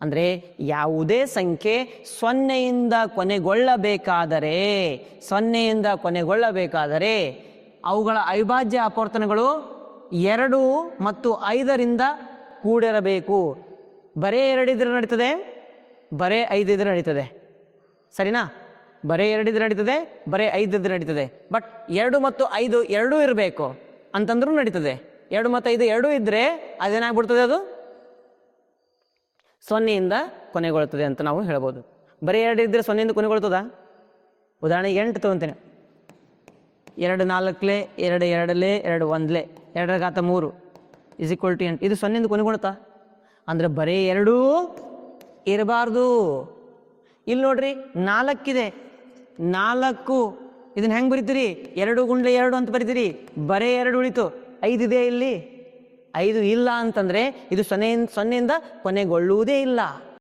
ಅಂದರೆ ಯಾವುದೇ ಸಂಖ್ಯೆ ಸೊನ್ನೆಯಿಂದ ಕೊನೆಗೊಳ್ಳಬೇಕಾದರೆ ಸೊನ್ನೆಯಿಂದ ಕೊನೆಗೊಳ್ಳಬೇಕಾದರೆ ಅವುಗಳ ಅವಿಭಾಜ್ಯ ಅಪವರ್ತನಗಳು ಎರಡು ಮತ್ತು ಐದರಿಂದ ಕೂಡಿರಬೇಕು. ಬರೇ ಎರಡಿದ್ರೆ ನಡೀತದೆ? ಬರೇ ಐದಿದ್ರೆ ನಡೀತದೆ. ಸರಿನಾ? ಬರೇ ಎರಡಿದ್ರೆ ನಡೀತದೆ, ಬರೇ ಐದಿದ್ರೆ ನಡೀತದೆ. ಬಟ್ ಎರಡು ಮತ್ತು ಐದು ಎರಡೂ ಇರಬೇಕು ಅಂತಂದ್ರೂ ನಡೀತದೆ. ಎರಡು ಮತ್ತು ಐದು ಎರಡೂ ಇದ್ದರೆ ಅದೇನಾಗ್ಬಿಡ್ತದೆ ಅದು? ಸೊನ್ನೆಯಿಂದ ಕೊನೆಗೊಳ್ತದೆ ಅಂತ ನಾವು ಹೇಳ್ಬೋದು. ಬರೀ ಎರಡು ಇದ್ದರೆ ಸೊನ್ನೆಯಿಂದ ಕೊನೆಗೊಳ್ತದ ಉದಾಹರಣೆ ಎಂಟು ತೊಗೊತೇನೆ. ಎರಡು ನಾಲ್ಕಲೆ, ಎರಡು ಎರಡಲೆ, ಎರಡು ಒಂದ್ಲೆ ಎರಡರ ಘಾತ ಮೂರು ಇಸ್ ಈಕ್ವಲ್ ಟು ಎಂಟು. ಇದು ಸೊನ್ನೆಯಿಂದ ಕೊನೆಗೊಳ್ತಾ ಅಂದರೆ ಬರೀ ಎರಡೂ ಇರಬಾರ್ದು. ಇಲ್ಲಿ ನೋಡ್ರಿ, ನಾಲ್ಕಿದೆ. ನಾಲ್ಕು, ಇದನ್ನ ಹೆಂಗೆ ಬರೀತೀರಿ? ಎರಡು ಗುಂಡ್ಲೆ ಎರಡು ಅಂತ ಬರಿತೀರಿ. ಬರೇ ಎರಡು ಉಳಿತು. ಐದಿದೆ ಇಲ್ಲಿ. ಐದು ಇಲ್ಲ ಅಂತಂದ್ರೆ ಇದು ಸೊನ್ನೆ ಸೊನ್ನೆಯಿಂದ ಕೊನೆಗೊಳ್ಳುವುದೇ ಇಲ್ಲ.